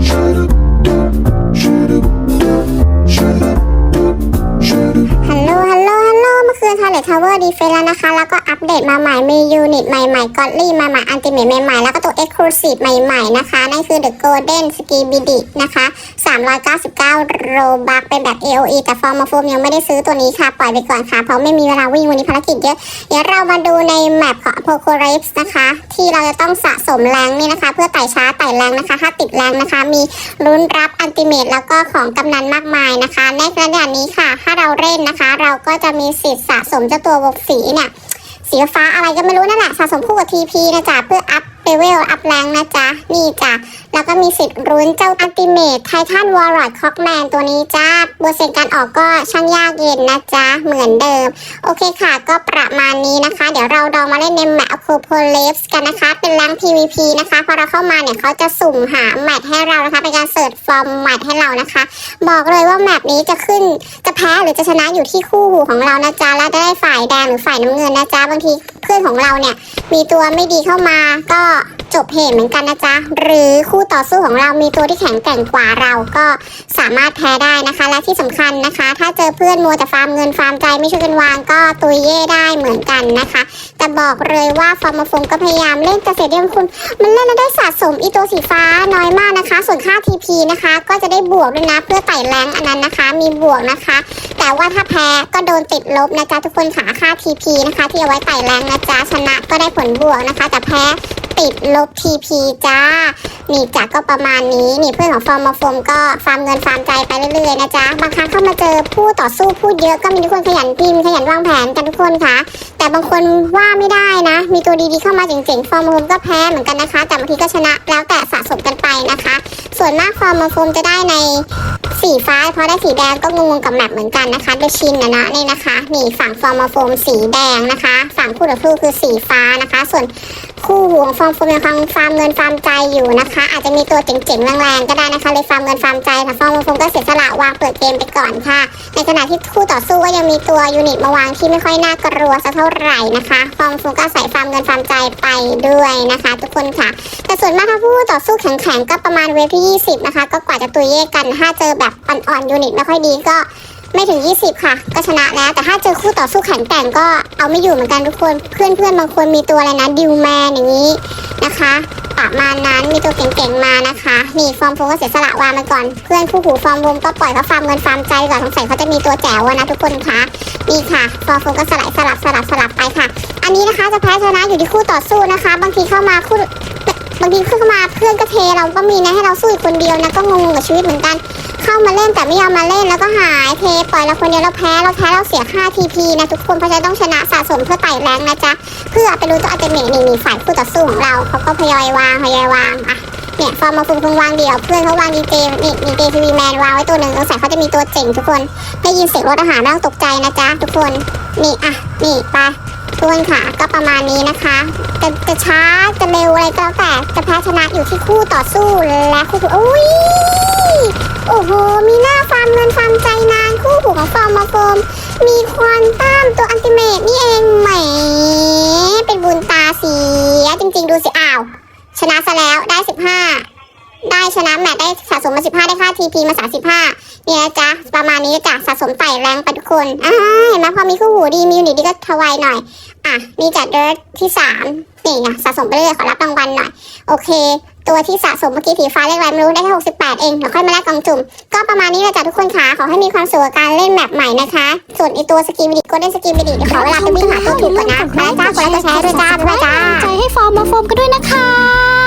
Shut up. ทาวเวอร์ดีเฟนแล้วนะคะ แล้วก็อัปเดตมาใหม่ มียูนิตใหม่ๆกอดลี่มาใหม่อันติเมทใหม่ๆ แล้วก็ตัวเอ็กซ์คลูซีฟใหม่ๆ นะคะ นั่นคือ The Golden s k i b i d i นะคะ 399 โรบักเป็นแบบ AOE แต่ฟอร์มโฟมยังไม่ได้ซื้อตัวนี้ค่ะ ปล่อยไปก่อนค่ะ เพราะไม่มีเวลาวิ่งวันนี้ภารกิจเยอะ เดี๋ยวเรามาดูในแมปของ Apocalypse นะคะ ที่เราจะต้องสะสมแรงนี่นะคะ เพื่อไต่ช้าไต่แรงนะคะ ถ้าติดแรงนะคะ มีลุ้นรับอันติเมทแล้วก็ของกำนันมากมายนะคะ ในขณะนี้ค่ะ ถ้าเราเล่นนะคะ เราก็จะมีสิทธิ์สะสมเจ้าตัววกสีเนี่ยสีฟ้าอะไรก็ไม่รู้นั่นแหละสะสมคู่กับ TP นะจ๊ะเพื่ออัพเลเวลอัพแรงนะจ๊ะนี่จ้ะแล้วก็มีสิทธิ์รุ้นเจ้าอัลติเมทไททันวอร์รอดคอกแมนตัวนี้จ้าเปอร์เซ็นต์การออกก็ช่างยากเย็นนะจ๊ะเหมือนเดิม โอเคค่ะก็ประมาณนี้นะคะ เดี๋ยวเราลองมาเล่นในแมปโคโพเลฟกันนะคะ เป็นแรง PVP นะคะพอเราเข้ามาเนี่ยเขาจะสุ่มหาแมทให้เรานะคะเป็นการเสิร์ชฟอร์มแมทให้เรานะคะ บอกเลยว่าแมปนี้จะขึ้นจ พ้ หรือจะชนะอยู่ที่คู่หูของเรานะจ๊ะแล้วได้ฝ่ายแดงหรือฝ่ายน้ำเงินนะจ๊ะบางทีเพื่อนของเราเนี่ย มีตัวไม่ดีเข้ามาก็ บเหตุเหมือนกันนะจ๊ะ หรือคู่ต่อสู้ของเรามีตัวที่แข็งแกร่งกว่าเราก็สามารถแพ้ได้นะคะ และที่สำคัญนะคะ ถ้าเจอเพื่อนมัวแต่ฟาร์มเงินฟาร์มใจไม่ช่วยกันวางก็ตุยเย่ได้เหมือนกันนะคะ แต่บอกเลยว่าฟอร์มฟงก็พยายามเล่นเกษตรเดียวคุณ มันเล่นแล้วได้สะสมอีตัวสีฟ้าน้อยมากนะคะ ส่วนค่า TP นะคะ ก็จะได้บวกด้วยนะเพื่อไต่แรงอันนั้นนะคะ มีบวกนะคะ แต่ว่าถ้าแพ้ก็โดนติดลบนะจ๊ะทุกคนขาค่า TP นะคะ ที่เอาไว้ไต่แรงนะจ๊ะชนะก็ได้ผลบวกนะคะ แต่แพ้ ติดลบ TP จ้า นี่จ้ะก็ประมาณนี้นี่เพื่อนของฟอร์มมาฟอมก็ฟาร์มเงินฟาร์มใจไปเรื่อยๆนะจ๊ะ บางครั้งเข้ามาเจอผู้ต่อสู้พูดเยอะก็มีทุกคนขยันพิมพ์ขยันวางแผนกันทุกคนค่ะ แต่บางคนว่าไม่ได้นะ มีตัวดีๆเข้ามาเจ๋งๆฟอร์มมาฟอมก็แพ้เหมือนกันนะคะ แต่บางทีก็ชนะแล้วแต่สะสมกันไปนะคะ ส่วนมากฟอร์มมาฟอมจะได้ในสีฟ้าเพราะได้สีแดงก็งงๆกับแมปเหมือนกันนะคะดยชินนะนะนี่นะคะนี่ฝั่งฟอร์มาโฟมสีแดงนะคะ ฝั่งคู่ต่อสู้คือสีฟ้านะคะ ส่วน คู่หูของฟอร์มโฟมยังคงฟาร์มเงินฟาร์มใจอยู่นะคะ อาจจะมีตัวเจ๋งๆแรงๆก็ได้นะคะเลยฟาร์มเงินฟาร์มใจแต่ฟอร์มโฟมก็เสียสละวางเปิดเกมไปก่อนค่ะ ในขณะที่คู่ต่อสู้ก็ยังมีตัวยูนิตมาวางที่ไม่ค่อยน่ากลัวสักเท่าไหร่นะคะฟอร์มโฟมก็ใส่ฟาร์มเงินฟาร์มใจไปด้วยนะคะ ทุกคนค่ะ แต่ส่วนมากถ้าผู้ต่อสู้แข็งๆก็ประมาณเวฟที่ 20 นะคะ ก็กว่าจะตุยเย่กันถ้าเจอแบบอ่อนๆยูนิตไม่ค่อยดีก็ ไม่ถึง 20 ค่ะ ก็ชนะแล้ว แต่ถ้าเจอคู่ต่อสู้แข็งแกร่งก็เอาไม่อยู่เหมือนกันทุกคน เพื่อนๆบางคนมีตัวอะไรนะดิวแมนอย่างนี้นะคะประมาณนั้นมีตัวเก่งๆมานะคะ นี่ฟอร์มโฟก็เสียสละวางไปก่อน เพื่อนคู่หูฟอร์มวงก็ปล่อยเขาฟาร์มเงินฟาร์มใจก่อนสงสัยเขาจะมีตัวแจ๋วนะทุกคนคะนี่ค่ะฟอร์มโฟก็สลับสลับสลับสลับไปค่ะ อันนี้นะคะจะแพ้ชนะอยู่ที่คู่ต่อสู้นะคะ บางทีเข้ามาคู่บางทีเข้ามาเพื่อนก็เทเราก็มีนะให้เราสู้อีกคนเดียวนะก็งงกับชีวิตเหมือนกัน เข้ามาเล่นแต่ไม่ยอมมาเล่นแล้วก็หายเทปล่อยเราคนเดียวเราแพ้เราแพ้เราเสียค่าทีพีนะทุกคนเพราะฉะนั้นต้องชนะสะสมเพื่อไต่แรงนะจ๊ะเพื่อไปรู้ตัวอัลเทเมทนี่นี่ฝ่ายคู่ต่อสู้ของเราเขาก็พยอยวางพยอยวางอะเนี่ยฟอร์มมาฟุงฟุงวางเดียวเพื่อนเขาวางดีเจนี่ดีเจทีวีแมนวางไว้ตัวหนึ่งสงสัยเขาจะมีตัวเจ๋งทุกคนได้ยินเสียงรถอาหารไม่ต้องตกใจนะจ๊ะทุกคนนี่อะนี่ไปทุกคนค่ะก็ประมาณนี้นะคะจะจะช้าจะเร็วอะไรก็ ชนะอยู่ที่คู่ต่อสู้และคู่หูอุ้ยโอ้โห มีหน้าฟาร์มเงินฟาร์มใจนานคู่หูของฟอร์มมาโฟม มีควอนตัมตัวอันติเมตนี่เองแหมเป็นบุญตาเสียจริง ๆ ดูสิอ้าว ชนะซะแล้วได้ 15 ได้ชนะแมตช์ได้สะสมมา 15 ได้ค่า TP มา 35เนี่ยจ๊ะประมาณนี้จ้ะสะสมไต่แรงไปทุกคนอ่าเห็นไหมพอมีคู่หูดีมีอยู่นิดดีก็ทวายหน่อย อะ มีจัดเดิร์ที่สามนี่นะสะสมไปเรื่อยขอรับรางวัลหน่อย โอเค ตัวที่สะสมเมื่อกี้ผีฟ้าเลขอะไรไม่รู้ได้แค่หกสิบแปดเองเดี๋ยวค่อยมาแลกกล่องจุ่ม ก็ประมาณนี้นะจ๊ะทุกคนค่ะ ขอให้มีความสุขกับการเล่นแมปใหม่นะคะ ส่วนไอตัวสกีมิดีก็เล่นสกินวิดีเดี๋ยวขอเวลาไปวิ่งหาตัวถูกก่อนนะไปแล้วจ้าคนละตัวแชร์ด้วยจ้าบ๊ายบายจ้าใจให้ฟอร์มมาโฟมกันด้วยนะคะ